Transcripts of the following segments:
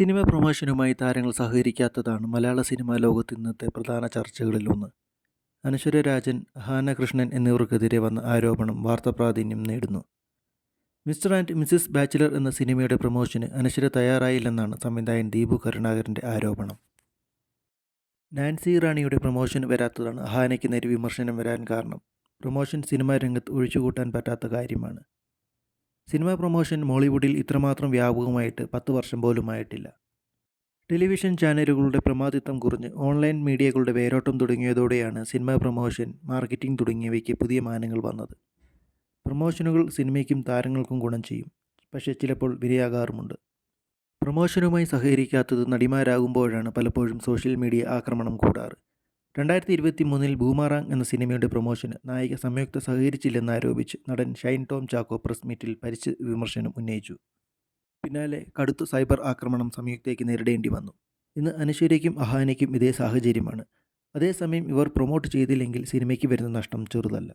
Cinema പ്രൊമോഷനുമായി താരങ്ങൾ സഹകരിക്കാത്തതാണ് മലയാള cinema ലോകത്ത് ഇന്നത്തെ പ്രധാന ചർച്ചകളിലൊന്ന് അനശ്വര രാജൻ ഹാന കൃഷ്ണൻ എന്നിവർക്കെതിരെ വന്ന ആരോപണം വാർത്താപ്രാധീന്യം നേടുന്നു. മിസ്റ്റർ ആൻഡ് മിസ്സിസ് ബാച്ചിലർ എന്ന സിനിമയുടെ പ്രൊമോഷന് അനശ്വര തയ്യാറായില്ലെന്നാണ് സംവിധായകൻ ദീപു കരുണാകരന്റെ ആരോപണം. നാൻസി റാണിയുടെ പ്രൊമോഷൻ വരാത്തതാണ് ഹാനയ്ക്ക് നേരെ വിമർശനം വരാൻ കാരണം. പ്രൊമോഷൻ സിനിമാ രംഗത്ത് ഒഴിച്ചുകൂട്ടാൻ പറ്റാത്ത കാര്യമാണ്. സിനിമാ പ്രൊമോഷൻ മോളിവുഡിൽ ഇത്രമാത്രം വ്യാപകമായിട്ട് പത്ത് വർഷം പോലുമായിട്ടില്ല ടെലിവിഷൻ ചാനലുകളുടെ പ്രമാദിത്വം കുറഞ്ഞ് ഓൺലൈൻ മീഡിയകളുടെ വേരോട്ടം തുടങ്ങിയതോടെയാണ് സിനിമാ പ്രൊമോഷൻ മാർക്കറ്റിംഗ് തുടങ്ങിയവയ്ക്ക് പുതിയ മാനങ്ങൾ വന്നത്. പ്രൊമോഷനുകൾ സിനിമയ്ക്കും താരങ്ങൾക്കും ഗുണം ചെയ്യും പക്ഷേ ചിലപ്പോൾ വിരയാകാറുമുണ്ട് പ്രൊമോഷനുമായി സഹകരിക്കാത്തത് നടിമാരാകുമ്പോഴാണ് പലപ്പോഴും സോഷ്യൽ മീഡിയ ആക്രമണം കൂടാറ്. രണ്ടായിരത്തി ഇരുപത്തി മൂന്നിൽ ബൂമാറാങ് എന്ന സിനിമയുടെ പ്രൊമോഷന് നായിക സംയുക്ത സഹകരിച്ചില്ലെന്നാരോപിച്ച് നടൻ ഷൈൻ ടോം ചാക്കോ പ്രസ് മീറ്റിൽ പരിച്ച് വിമർശനം ഉന്നയിച്ചു. പിന്നാലെ കടുത്ത സൈബർ ആക്രമണം സംയുക്തയ്ക്ക് നേരിടേണ്ടി വന്നു. ഇന്ന് അനശ്വര്യയ്ക്കും അഹാനയ്ക്കും ഇതേ സാഹചര്യമാണ്. അതേസമയം ഇവർ പ്രൊമോട്ട് ചെയ്തില്ലെങ്കിൽ സിനിമയ്ക്ക് വരുന്ന നഷ്ടം ചെറുതല്ല.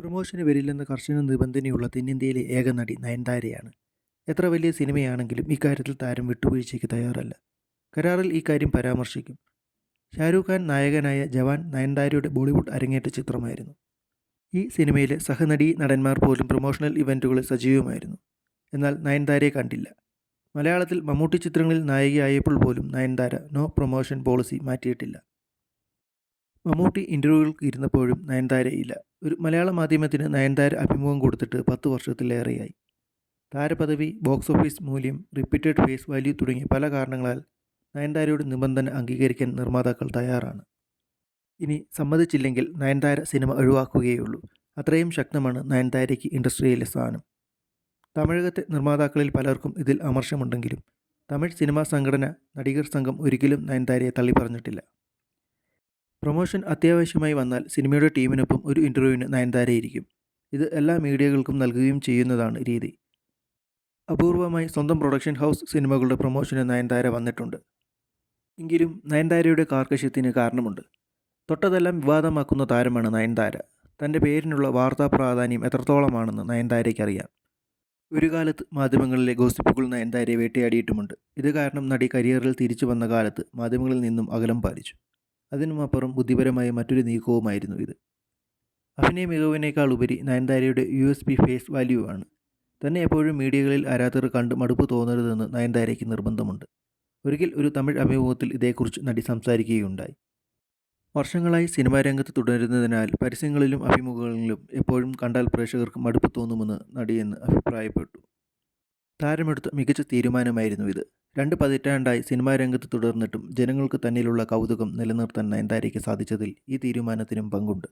പ്രൊമോഷന് വരില്ലെന്ന കർശന നിബന്ധനയുള്ള തെന്നിന്ത്യയിലെ ഏക നടി നയൻതാരയാണ്. എത്ര വലിയ സിനിമയാണെങ്കിലും ഇക്കാര്യത്തിൽ താരം വിട്ടുവീഴ്ചയ്ക്ക് തയ്യാറല്ല. കരാറിൽ ഈ കാര്യം പരാമർശിക്കും. ഷാരൂഖ് ഖാൻ നായകനായ ജവാൻ നയൻതാരയുടെ ബോളിവുഡ് അരങ്ങേറ്റ ചിത്രമായിരുന്നു. ഈ സിനിമയിലെ സഹനടി നടന്മാർ പോലും പ്രൊമോഷണൽ ഇവന്റുകളിൽ സജീവമായിരുന്നു. എന്നാൽ നയൻതാരയെ കണ്ടില്ല. മലയാളത്തിൽ മമ്മൂട്ടി ചിത്രങ്ങളിൽ നായികയായപ്പോൾ പോലും നയൻതാര നോ പ്രൊമോഷൻ പോളിസി മാറ്റിയിട്ടില്ല. മമ്മൂട്ടി ഇന്റർവ്യൂകൾക്ക് ഇരുന്നപ്പോഴും നയൻതാരയില്ല ഒരു മലയാള മാധ്യമത്തിന് നയൻതാര അഭിമുഖം കൊടുത്തിട്ട് പത്ത് വർഷത്തിലേറെയായി. താരപദവി ബോക്സ് ഓഫീസ് മൂല്യം റിപ്പീറ്റഡ് ഫേസ് വാല്യൂ തുടങ്ങിയ പല കാരണങ്ങളാൽ നയൻതാരയുടെ നിബന്ധന അംഗീകരിക്കാൻ നിർമ്മാതാക്കൾ തയ്യാറാണ്. ഇനി സമ്മതിച്ചില്ലെങ്കിൽ നയൻതാര സിനിമ ഒഴിവാക്കുകയുള്ളൂ അത്രയും ശക്തമാണ് നയൻതാരയ്ക്ക് ഇൻഡസ്ട്രിയിലെ സ്ഥാനം. തമിഴകത്തെ നിർമ്മാതാക്കളിൽ പലർക്കും ഇതിൽ അമർഷമുണ്ടെങ്കിലും തമിഴ് സിനിമാ സംഘടന നടികർ സംഘം ഒരിക്കലും നയൻതാരയെ തള്ളിപ്പറഞ്ഞിട്ടില്ല. പ്രൊമോഷൻ അത്യാവശ്യമായി വന്നാൽ സിനിമയുടെ ടീമിനൊപ്പം ഒരു ഇന്റർവ്യൂവിന് നയൻതാരയിരിക്കും. ഇത് എല്ലാ മീഡിയകൾക്കും നൽകുകയും ചെയ്യുന്നതാണ് രീതി. അപൂർവമായി സ്വന്തം പ്രൊഡക്ഷൻ ഹൗസ് സിനിമകളുടെ പ്രൊമോഷന് നയൻതാര വന്നിട്ടുണ്ട്. എങ്കിലും നയൻതാരയുടെ കാർക്കശ്യത്തിന് കാരണമുണ്ട്. തൊട്ടതെല്ലാം വിവാദമാക്കുന്ന താരമാണ് നയൻതാര. തന്റെ പേരിനുള്ള വാർത്താ പ്രാധാന്യം എത്രത്തോളമാണെന്ന് നയൻതാരയ്ക്കറിയാം. ഒരു കാലത്ത് മാധ്യമങ്ങളിലെ ഗോസിപ്പുകൾ നയൻതാരയെ വേട്ടയാടിയിട്ടുമുണ്ട്. ഇത് കാരണം നടി കരിയറിൽ തിരിച്ചു വന്ന കാലത്ത് മാധ്യമങ്ങളിൽ നിന്നും അകലം പാലിച്ചു. അതിനുമപ്പുറം ബുദ്ധിപരമായ മറ്റൊരു നീക്കവുമായിരുന്നു ഇത്. അഭിനയ മികവിനേക്കാൾ ഉപരി നയൻതാരയുടെ U S P face value ആണ് തന്നെ എപ്പോഴും മീഡിയകളിൽ ആരാധകർ കണ്ട് മടുപ്പ് തോന്നരുതെന്ന് നയൻതാരയ്ക്ക് നിർബന്ധമുണ്ട്. ഒരിക്കൽ ഒരു തമിഴ് അഭിമുഖത്തിൽ ഇതേക്കുറിച്ച് നടി സംസാരിക്കുകയുണ്ടായി. വർഷങ്ങളായി സിനിമാ രംഗത്ത് തുടരുന്നതിനാൽ പരസ്യങ്ങളിലും അഭിമുഖങ്ങളിലും എപ്പോഴും കണ്ടാൽ പ്രേക്ഷകർക്ക് മടുപ്പ് തോന്നുമെന്ന് നടിയെന്ന് അഭിപ്രായപ്പെട്ടു. താരമെടുത്ത മികച്ച തീരുമാനമായിരുന്നു ഇത്. രണ്ട് പതിറ്റാണ്ടായി സിനിമാ രംഗത്ത് തുടർന്നിട്ടും ജനങ്ങൾക്ക് തന്നിലുള്ള കൗതുകം നിലനിർത്താൻ നയൻതാരയ്ക്ക് സാധിച്ചതിൽ ഈ തീരുമാനത്തിനും പങ്കുണ്ട്.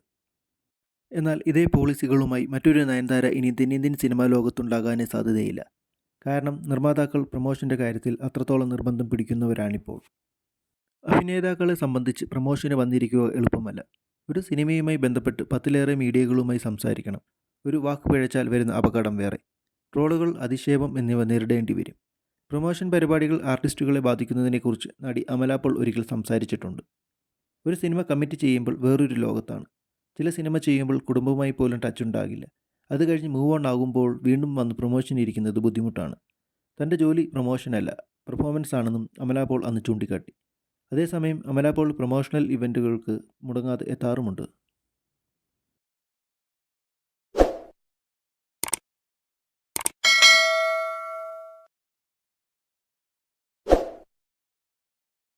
എന്നാൽ ഇതേ പോളിസികളുമായി മറ്റൊരു നയൻതാര ഇനി തെന്നിന്ത്യൻ സിനിമാ ലോകത്തുണ്ടാകാനേ സാധ്യതയില്ല. കാരണം നിർമ്മാതാക്കൾ പ്രൊമോഷന്റെ കാര്യത്തിൽ അത്രത്തോളം നിർബന്ധം പിടിക്കുന്നവരാണിപ്പോൾ. അഭിനേതാക്കളെ സംബന്ധിച്ച് പ്രൊമോഷന് വന്നിരിക്കുക എളുപ്പമല്ല. ഒരു സിനിമയുമായി ബന്ധപ്പെട്ട് പത്തിലേറെ മീഡിയകളുമായി സംസാരിക്കണം. ഒരു വാക്ക് പിഴച്ചാൽ വരുന്ന അപകടം വേറെ. ട്രോളുകൾ അധിക്ഷേപം എന്നിവ നേരിടേണ്ടി വരും. പ്രൊമോഷൻ പരിപാടികൾ ആർട്ടിസ്റ്റുകളെ ബാധിക്കുന്നതിനെക്കുറിച്ച് നടി അമലാപ്പോൾ ഒരിക്കൽ സംസാരിച്ചിട്ടുണ്ട്. ഒരു സിനിമ കമ്മിറ്റ് ചെയ്യുമ്പോൾ വേറൊരു ലോകത്താണ്. ചില സിനിമ ചെയ്യുമ്പോൾ കുടുംബവുമായി പോലും ടച്ച് ഉണ്ടാകില്ല. അത് കഴിഞ്ഞ് മൂവ് ഓൺ ആകുമ്പോൾ വീണ്ടും വന്ന് പ്രൊമോഷൻ ഇരിക്കുന്നത് ബുദ്ധിമുട്ടാണ്. തന്റെ ജോലി പ്രൊമോഷനല്ല പെർഫോമൻസ് ആണെന്നും അമല പോൾ അന്ന് ചൂണ്ടിക്കാട്ടി. അതേസമയം അമല പോൾ പ്രൊമോഷണൽ ഇവന്റുകൾക്ക് മുടങ്ങാതെ എത്താറുമുണ്ട്.